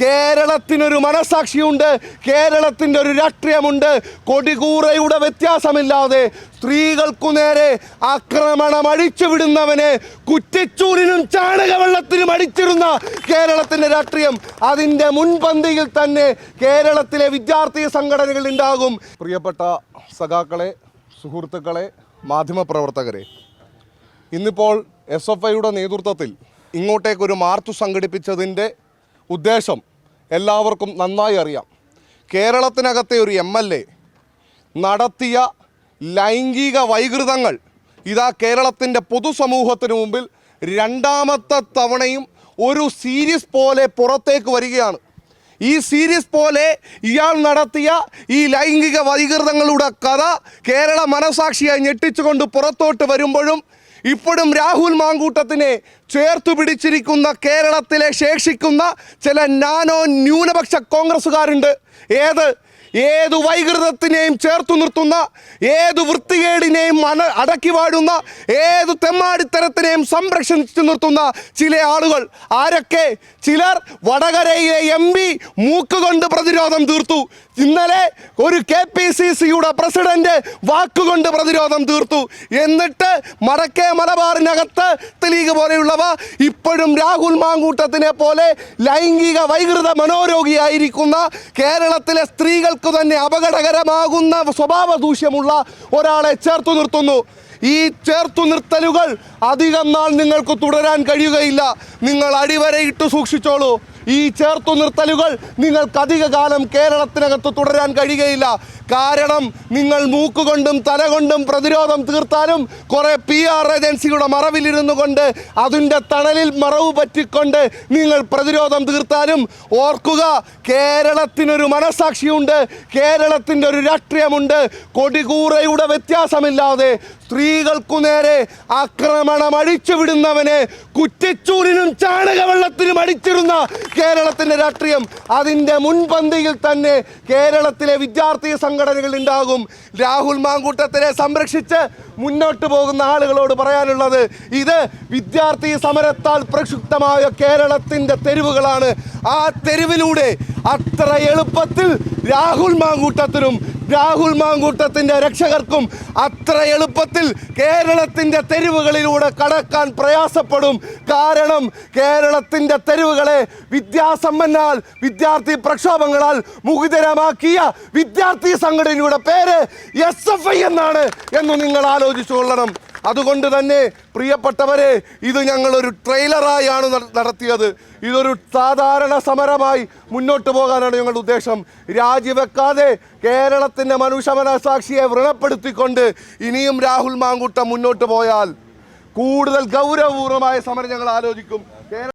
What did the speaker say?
കേരളത്തിനൊരു മനസാക്ഷിയുണ്ട് കേരളത്തിന്റെ ഒരു രാഷ്ട്രീയമുണ്ട്. കൊടികൂറയുടെ വ്യത്യാസമില്ലാതെ സ്ത്രീകൾക്കു നേരെ ആക്രമണം അഴിച്ചുവിടുന്നവനെ കുറ്റിച്ചൂരിനും ചാണകവെള്ളത്തിനും അടിച്ചിരുന്ന കേരളത്തിന്റെ രാഷ്ട്രീയം അതിന്റെ മുൻപന്തിയിൽ തന്നെ കേരളത്തിലെ വിദ്യാർത്ഥി സംഘടനകൾ ഉണ്ടാകും. പ്രിയപ്പെട്ട സഖാക്കളെ സുഹൃത്തുക്കളെ മാധ്യമപ്രവർത്തകരെ ഇന്നിപ്പോൾ എസ് എഫ് ഐയുടെ നേതൃത്വത്തിൽ ഇങ്ങോട്ടേക്കൊരു മാർച്ച് സംഘടിപ്പിച്ചതിന്റെ ഉദ്ദേശം എല്ലാവർക്കും നന്നായി അറിയാം. കേരളത്തിനകത്തെ ഒരു എം എൽ എ നടത്തിയ ലൈംഗിക വൈകൃതങ്ങൾ ഇതാ കേരളത്തിന്റെ പൊതുസമൂഹത്തിന് മുമ്പിൽ രണ്ടാമത്തെ തവണയും ഒരു സീരീസ് പോലെ പുറത്തേക്ക് വരികയാണ്. ഈ സീരീസ് പോലെ ഇയാൾ നടത്തിയ ഈ ലൈംഗിക വൈകൃതങ്ങളുടെ കഥ കേരള മനസാക്ഷിയെ ഞെട്ടിച്ചുകൊണ്ട് പുറത്തോട്ട് വരുമ്പോഴും ഇപ്പോഴും രാഹുൽ മാങ്കൂട്ടത്തിനെ ചേർത്തു പിടിച്ചിരിക്കുന്ന കേരളത്തിലെ ശേഷിക്കുന്ന ചില നാനോ ന്യൂനപക്ഷ കോൺഗ്രസ്സുകാരുണ്ട്. ഏത്? ഏതു വൈകൃതത്തിനെയും ചേർത്തു നിർത്തുന്ന ഏതു വൃത്തികേടിനെയും അന അടക്കി വാഴുന്ന ഏതു തെമ്മാടിത്തരത്തിനെയും സംരക്ഷിച്ചു നിർത്തുന്ന ചില ആളുകൾ. ആരൊക്കെ? ചിലർ വടകരയിലെ എം പി മൂക്കുകൊണ്ട് പ്രതിരോധം തീർത്തു. ഇന്നലെ ഒരു കെ പി സി സിയുടെ പ്രസിഡന്റ് വാക്കുകൊണ്ട് പ്രതിരോധം തീർത്തു. എന്നിട്ട് മടക്കേ മലബാറിനകത്ത് ലീഗ് പോലെയുള്ളവ ഇപ്പോഴും രാഹുൽ മാങ്കൂട്ടത്തിനെ പോലെ ലൈംഗിക വൈകൃത മനോരോഗിയായിരിക്കുന്ന കേരളത്തിലെ സ്ത്രീകൾക്ക് തന്നെ അപകടകരമാകുന്ന സ്വഭാവ ദൂഷ്യമുള്ള ഒരാളെ ചേർത്തു നിർത്തുന്നു. ഈ ചേർത്തു നിർത്തലുകൾ അധികം നാൾ നിങ്ങൾക്ക് തുടരാൻ കഴിയുകയില്ല. നിങ്ങൾ അടിവരയിട്ട് സൂക്ഷിച്ചോളൂ. ഈ ചേർത്തു നിർത്തലുകൾ നിങ്ങൾക്ക് അധിക കാലം കേരളത്തിനകത്ത് തുടരാൻ കഴിയുകയില്ല. കാരണം നിങ്ങൾ മൂക്കുകൊണ്ടും തലകൊണ്ടും പ്രതിരോധം തീർത്താലും കുറെ പി ആർ ഏജൻസിയുടെ മറവിലിരുന്നു കൊണ്ട് അതിന്റെ തണലിൽ മറവ് പറ്റിക്കൊണ്ട് നിങ്ങൾ പ്രതിരോധം തീർത്താലും ഓർക്കുക കേരളത്തിനൊരു മനസാക്ഷിയുണ്ട് കേരളത്തിന്റെ ഒരു രാഷ്ട്രീയമുണ്ട് കൊടികൂറയുടെ വ്യത്യാസമില്ലാതെ സ്ത്രീകൾക്കു നേരെ ആക്രമണം അഴിച്ചുവിടുന്നവനെ കുറ്റിച്ചൂരിനും ചാണകവെള്ളത്തിനും അടിച്ചിരുന്ന കേരളത്തിന്റെ രാഷ്ട്രീയം അതിന്റെ മുൻപന്തിയിൽ തന്നെ കേരളത്തിലെ വിദ്യാർത്ഥി സംഘടനകൾ ഉണ്ടാകും. രാഹുൽ മാങ്കൂട്ടത്തിനെ സംരക്ഷിച്ച് മുന്നോട്ട് പോകുന്ന ആളുകളോട് പറയാനുള്ളത് ഇത് വിദ്യാർത്ഥി സമരത്താൽ പ്രക്ഷുബ്ധമായ കേരളത്തിന്റെ തെരുവുകളാണ്. ആ തെരുവിലൂടെ അത്ര എളുപ്പത്തിൽ രാഹുൽ മാങ്കൂട്ടത്തിനും രാഹുൽ മാങ്കൂട്ടത്തിന്റെ രക്ഷകർക്കും അത്ര എളുപ്പത്തിൽ കേരളത്തിന്റെ തെരുവുകളിലൂടെ കടക്കാൻ പ്രയാസപ്പെടും. കാരണം കേരളത്തിന്റെ തെരുവുകളെ വിദ്യാസമ്പന്നാൽ വിദ്യാർത്ഥി പ്രക്ഷോഭങ്ങളാൽ മുഖിതരമാക്കിയ വിദ്യാർത്ഥി സംഘടനയുടെ പേര് എസ് എഫ് ഐ എന്നാണ് എന്ന് നിങ്ങൾ ആലോചിച്ചു കൊള്ളണം. അതുകൊണ്ട് തന്നെ പ്രിയപ്പെട്ടവരെ ഇത് ഞങ്ങളൊരു ട്രെയിലറായാണ് നട- നടത്തിയത്. ഇതൊരു സാധാരണ സമരമായി മുന്നോട്ട് പോകാനാണ് ഞങ്ങളുടെ ഉദ്ദേശം. രാജിവെക്കാതെ കേരളത്തിന്റെ മനുഷ്യമനസാക്ഷിയെ വ്രണപ്പെടുത്തിക്കൊണ്ട് ഇനിയും രാഹുൽ മാങ്കൂട്ടം മുന്നോട്ട് പോയാൽ കൂടുതൽ ഗൗരവപൂർവമായ സമരം ഞങ്ങൾ ആലോചിക്കും.